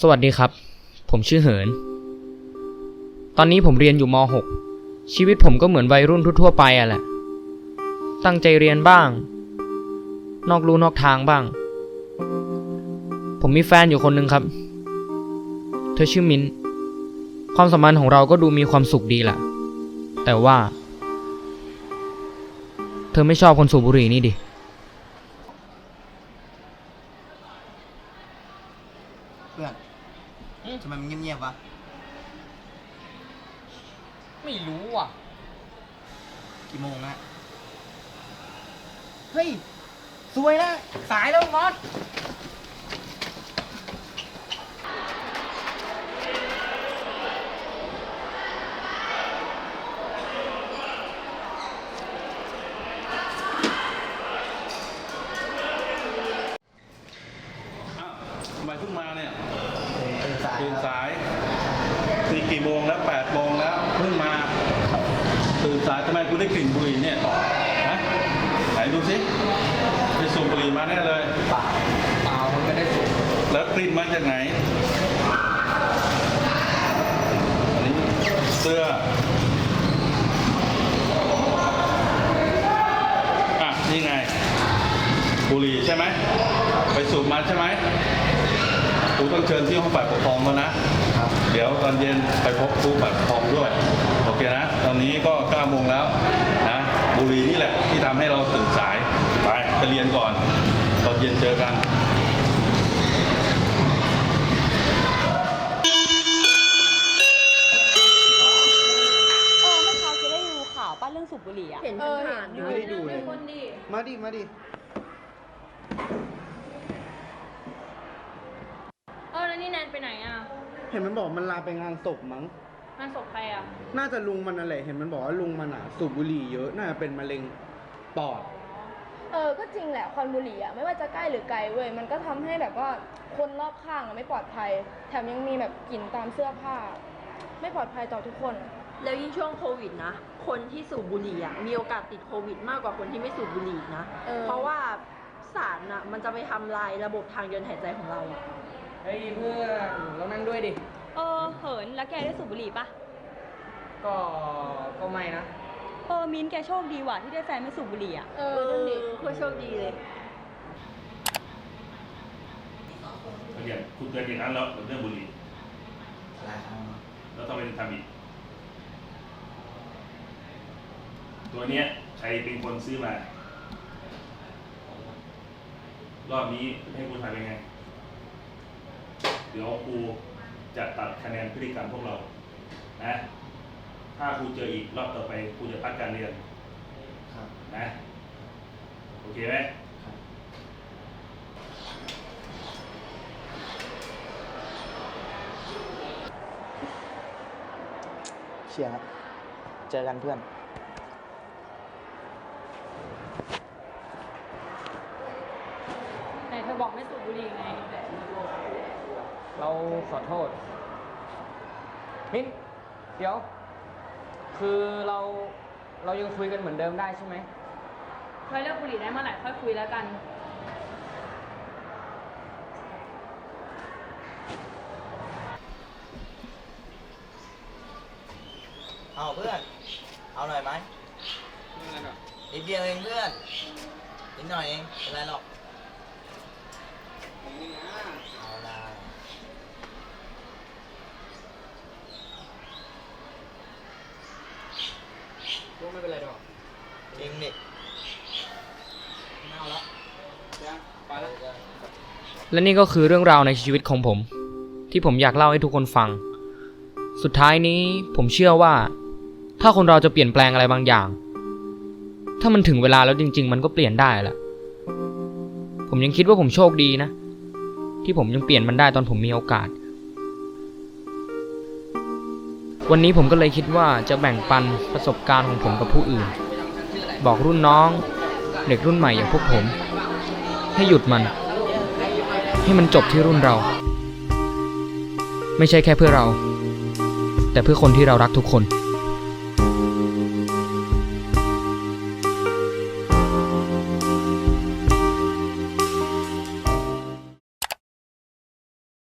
สวัสดีครับ ผมชื่อเหิน ตอนนี้ผมเรียนอยู่ม .6 ชีวิตผมก็เหมือนวัยรุ่นทั่วไปอะแหละ ตั้งใจเรียนบ้าง นอกลู่นอกทางบ้าง ผมมีแฟนอยู่คนหนึ่งครับ เธอชื่อมิ้นความสัมพันธ์ของเราก็ดูมีความสุขดีแหละ แต่ว่า เธอไม่ชอบคนสูบบุหรี่นี่ดิ เพื่อนอืม ทำไมมันเงียบๆวะไม่รู้อะ กี่โมงนะเฮ้ยสวยนะสายแล้วมอสอ้าวทำไมเพิ่งมาเนี่ย ตื่นสายตื่นครับสายนี่กี่โมงแล้วแปดโมงแล้วเพิ่งมาตื่นสายทำไมคุณได้กลิ่นบุหรี่เนี่ยฮะไหนดูสิไปสูบบุหรี่มาแน่เลยเปล่าเปล่ามันไม่ได้สูงแล้วกลิ่นมาจากไหนอันนี้เสื้ออะนี่ไงบุหรี่ใช่ไหมไปสูบมาใช่ไหม ครูต้องเชิญที่ห้องฝ่ายปกครองแล้วนะ เดี๋ยวตอนเย็นไปพบครูฝ่ายปกครองด้วย โอเคนะ ตอนนี้ก็9โมงแล้วนะ บุหรี่นี่แหละที่ทำให้เราตื่นสาย ไปไปเรียนก่อน ตอนเย็นเจอกันเออเมื่อเช้าจะได้ดูข่าวป้าเรื่องสูบบุหรี่อะเห็นผ่านๆเห็นไม่ได้ดูเลยคนดีมาดิ มาดิ เออแล้ว นี่แนนไปไหนอะเห็นมันบอกมันลาไปงานศพมั้ง งานศพใครอะ น่าจะลุงมันนั่นแหละเห็นมันบอกว่าลุงมันอะ สูบบุหรี่เยอะน่าจะเป็นมะเร็งปอด เออ ก็จริงแหละควันบุหรี่อะไม่ว่าจะใกล้หรือไกลเว้ยมันก็ทำให้แบบว่าคนรอบข้างอะไม่ปลอดภัย แถมยังมีแบบกลิ่นตามเสื้อผ้า ไม่ปลอดภัยต่อทุกคน แล้วยิ่งช่วงโควิดนะ คนที่สูบบุหรี่อะมีโอกาสติดโควิดมากกว่าคนที่ไม่สูบบุหรี่นะ เออ เพราะว่าสารอะมันจะไปทำลายระบบทางเดินหายใจของเราอะเฮ้ยเพื่อนเรานั่ง ด้วยดิ เออเหินแล้วแกได้สูบบุหรี่ปะก็ ก็ไม่นะ เออมิ้นท์แกโชคดีว่ะที่ได้แฟนไม่สูบบุหรี่อะ เอเออนั่นดิอโคตรโชคดีเลย เรียนคุณเตือนอย่างนั้นแล้วกับเรื่องบุหรี่หลายครั้งแล้วทำไมถึงทำอีก ตัวเนี้ยใครเป็นคนซื้อมา รอบนี้ให้คุณทำยังไง เดี๋ยวครู จะตัดคะแนนพฤติกรรมพวกเรา นะ ถ้าครูเจออีกรอบต่อไปครูจะพักการเรียน ครับ นะ โอเคไหมครับเชียร์ครับ เจอกันเพื่อนไหนเธอบอกไม่สูบบุหรี่ไง เราขอโทษ มิ้น เดี๋ยว คือเราเรายังคุยกันเหมือนเดิมได้ใช่ไหมเธอเลิกบุหรี่ได้เมื่อไหร่ค่อยคุยแล้วกัน เอาเพื่อน เอาหน่อยไหมนิดเดียวเองเพื่อนนิดหน่อยเองไม่เป็นไรหรอกเอาละ ไม่เป็นไรดอกจริงดิไม่เอาละยังไปแล้วและนี่ก็คือเรื่องราวในชีวิตของผม ที่ผมอยากเล่าให้ทุกคนฟัง สุดท้ายนี้ผมเชื่อว่า ถ้าคนเราจะเปลี่ยนแปลงอะไรบางอย่าง ถ้ามันถึงเวลาแล้วจริง ๆ มันก็เปลี่ยนได้แหละผมยังคิดว่าผมโชคดีนะ ที่ผมยังเปลี่ยนมันได้ตอนผมมีโอกาส วันนี้ผมก็เลยคิดว่าจะแบ่งปันประสบการณ์ของผมกับผู้อื่น บอกรุ่นน้อง เด็กรุ่นใหม่อย่างพวกผม ให้หยุดมัน ให้มันจบที่รุ่นเรา ไม่ใช่แค่เพื่อเรา แต่เพื่อคนที่เรารักทุกคน